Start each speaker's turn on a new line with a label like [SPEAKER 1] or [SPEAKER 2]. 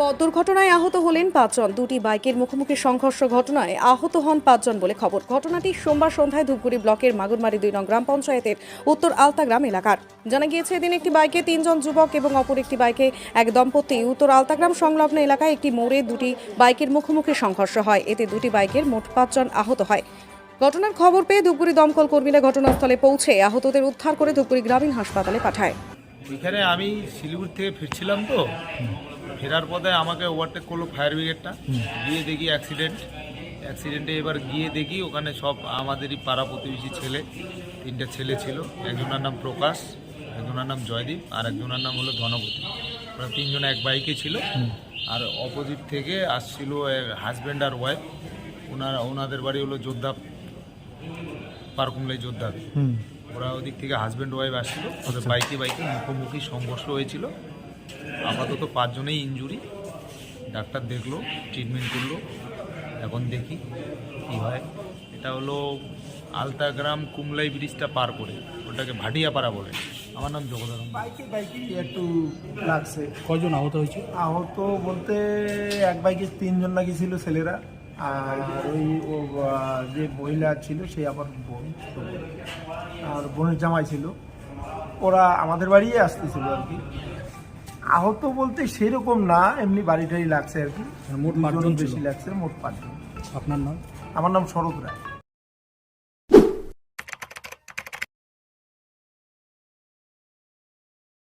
[SPEAKER 1] পথ দুর্ঘটনায় আহত হলেন পাঁচজন। দুটি বাইকের মুখোমুখি সংঘর্ষ ঘটনায় আহত হন পাঁচজন বলে খবর। ঘটনাটি সোমবার সন্ধ্যায় ধূপগুড়ি ব্লকের মাগুরমারি দুই নং গ্রাম পঞ্চায়েতের উত্তর আলতাগ্রাম এলাকার। জানা গিয়েছে, এদিন একটি বাইকে তিনজন যুবক এবং অপর একটি বাইকে এক দম্পতি উত্তর আলতাগ্রাম সংলগ্ন এলাকায় একটি মোড়ে দুটি বাইকের মুখোমুখি সংঘর্ষ হয়। এতে দুটি বাইকের মোট পাঁচজন আহত হয়। ঘটনার খবর পেয়ে ধূপগুড়ি দমকল কর্মীরা ঘটনাস্থলে পৌঁছে আহতদের উদ্ধার করে ধূপগুড়ি গ্রামীণ হাসপাতালে পাঠায়।
[SPEAKER 2] এখানে আমি শিলিগুড়ি থেকে ফিরছিলাম তো। ফেরার পথে আমাকে ওভারটেক করল ফায়ার ব্রিগেডটা গিয়ে দেখি অ্যাক্সিডেন্ট অ্যাক্সিডেন্টে এবার গিয়ে দেখি ওখানে সব আমাদেরই পাড়া প্রতিবেশী ছেলে তিনটা ছেলে ছিল। একজনের নাম প্রকাশ একজনের নাম জয়দীপ আর একজনের নাম হলো ধনপতি। ওরা তিনজন এক বাইকে ছিল। আর অপোজিট থেকে আসছিল হাজব্যান্ড আর ওয়াইফ ওনার ওনাদের বাড়ি হলো যোদ্ধা পারকুমলাই যোদ্ধা। ওরা ওদিক থেকে হাজব্যান্ড ওয়াইফ আসছিল। ওদের বাইকে বাইকে মুখোমুখি সংঘর্ষ হয়েছিল। আপাতত পাঁচজনেই ইনজুরি ডাক্তার দেখল ট্রিটমেন্ট করল। এখন দেখি কী হয়। এটা হলো আলতাগ্রাম কুমলাই ব্রিজটা পার করে ওটাকে ভাটিয়াপাড়া বলে। আমার নাম জগদারাম
[SPEAKER 3] বাইকে বাইকে একটু লাগছে।
[SPEAKER 4] কজন আহত হয়েছে?
[SPEAKER 3] আহত বলতে এক বাইকে তিনজন লাগিয়েছিল ছেলেরা আর ওই ও যে মহিলা ছিল সে আবার বোন বোন। আর বোনের জামাই ছিল। ওরা আমাদের বাড়িয়ে আসতেছিল আর কি। আহত বলতে সেরকম না এমনি বাড়ি বাড়িটাই লাগছে আর কি।
[SPEAKER 4] মোট পাঁচজন
[SPEAKER 3] বেশি লাগছে মোট পাঁচজন।
[SPEAKER 4] আপনার নাম?
[SPEAKER 3] আমার নাম শরৎ রায়।